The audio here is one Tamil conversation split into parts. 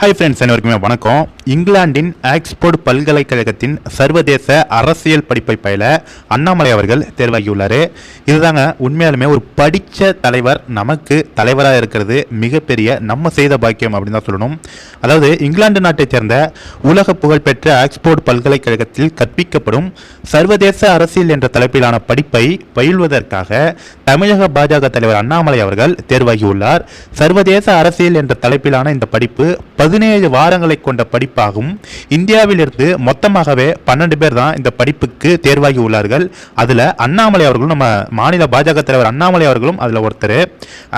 ஹை ஃப்ரெண்ட்ஸ் அனைவருக்குமே வணக்கம். இங்கிலாந்தின் ஆக்ஸ்போர்டு பல்கலைக்கழகத்தின் சர்வதேச அரசியல் படிப்பை பயில அண்ணாமலை அவர்கள் தேர்வாகியுள்ளார். இதுதாங்க உண்மையாலுமே ஒரு படித்த தலைவர் நமக்கு தலைவராக இருக்கிறது மிகப்பெரிய நம்ம செய்த பாக்கியம் அப்படின்னு தான் சொல்லணும். அதாவது இங்கிலாந்து நாட்டைச் சேர்ந்த உலக புகழ்பெற்ற ஆக்ஸ்போர்டு பல்கலைக்கழகத்தில் கற்பிக்கப்படும் சர்வதேச அரசியல் என்ற தலைப்பிலான படிப்பை பயில்வதற்காக தமிழக பாஜக தலைவர் அண்ணாமலை அவர்கள் தேர்வாகியுள்ளார். சர்வதேச அரசியல் என்ற தலைப்பிலான இந்த படிப்பு பதினேழு வாரங்களை கொண்ட படிப்பாகும். இந்தியாவிலிருந்து மொத்தமாகவே பன்னெண்டு பேர் தான் இந்த படிப்புக்கு தேர்வாகி உள்ளார்கள். அதில் அண்ணாமலை அவர்களும் நம்ம மாநில பாஜக தலைவர் அண்ணாமலை அவர்களும் அதில் ஒருத்தர்.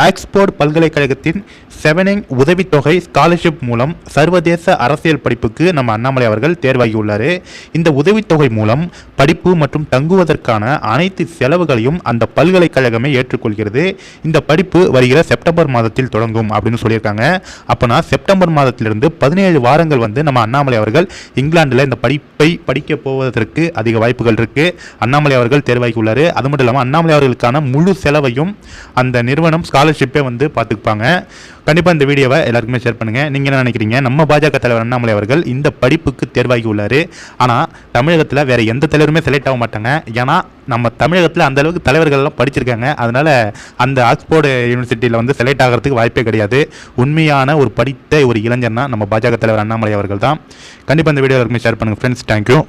ஆக்ஸ்போர்ட் பல்கலைக்கழகத்தின் செவனிங் உதவித்தொகை ஸ்காலர்ஷிப் மூலம் சர்வதேச அரசியல் படிப்புக்கு நம்ம அண்ணாமலை அவர்கள் தேர்வாகி உள்ளார். இந்த உதவித்தொகை மூலம் படிப்பு மற்றும் தங்குவதற்கான அனைத்து செலவுகளையும் அந்த பல்கலைக்கழகமே ஏற்றுக்கொள்கிறது. இந்த படிப்பு வருகிற செப்டம்பர் மாதத்தில் தொடங்கும் அப்படின்னு சொல்லியிருக்காங்க. அப்போனா செப்டம்பர் மாதத்திலிருந்து பதினேழு வாரங்கள் வந்து நம்ம அண்ணாமலை அவர்கள் இங்கிலாந்தில் இந்த படிப்பை படிக்க போவதற்கு அதிக வாய்ப்புகள் இருக்குது அண்ணாமலை அவர்கள் தேர்வாகியுள்ளார். அது மட்டும் இல்லாமல் அண்ணாமலை அவர்களுக்கான முழு செலவையும் அந்த நிறுவனம் ஸ்காலர்ஷிப்பே வந்து பார்த்துப்பாங்க கண்டிப்பாக இந்த வீடியோவை எல்லாருக்குமே ஷேர் பண்ணுங்கள் நீங்கள் என்ன நினைக்கிறீங்க? நம்ம பாஜக தலைவர் அண்ணாமலை அவர்கள் இந்த படிப்புக்கு தேர்வாகி உள்ளார் ஆனால் தமிழகத்தில் வேறு எந்த தலைவருமே செலக்ட் ஆக மாட்டாங்க. ஏன்னா நம்ம தமிழகத்தில் அந்த அளவுக்கு தலைவர்கள்லாம் படிச்சிருக்காங்க. அதனால் அந்த ஆக்ஸ்போர்டு யூனிவர்சிட்டியில் வந்து செலக்ட் ஆகிறதுக்கு வாய்ப்பே கிடையாது. உண்மையான ஒரு படித்த ஒரு இளைஞர்னா நம்ம பாஜக தலைவர் அண்ணாமலை அவர்கள் தான். கண்டிப்பாக இந்த வீடியோ எல்லாருக்குமே ஷேர் பண்ணுங்கள் ஃப்ரெண்ட்ஸ் தேங்க்யூ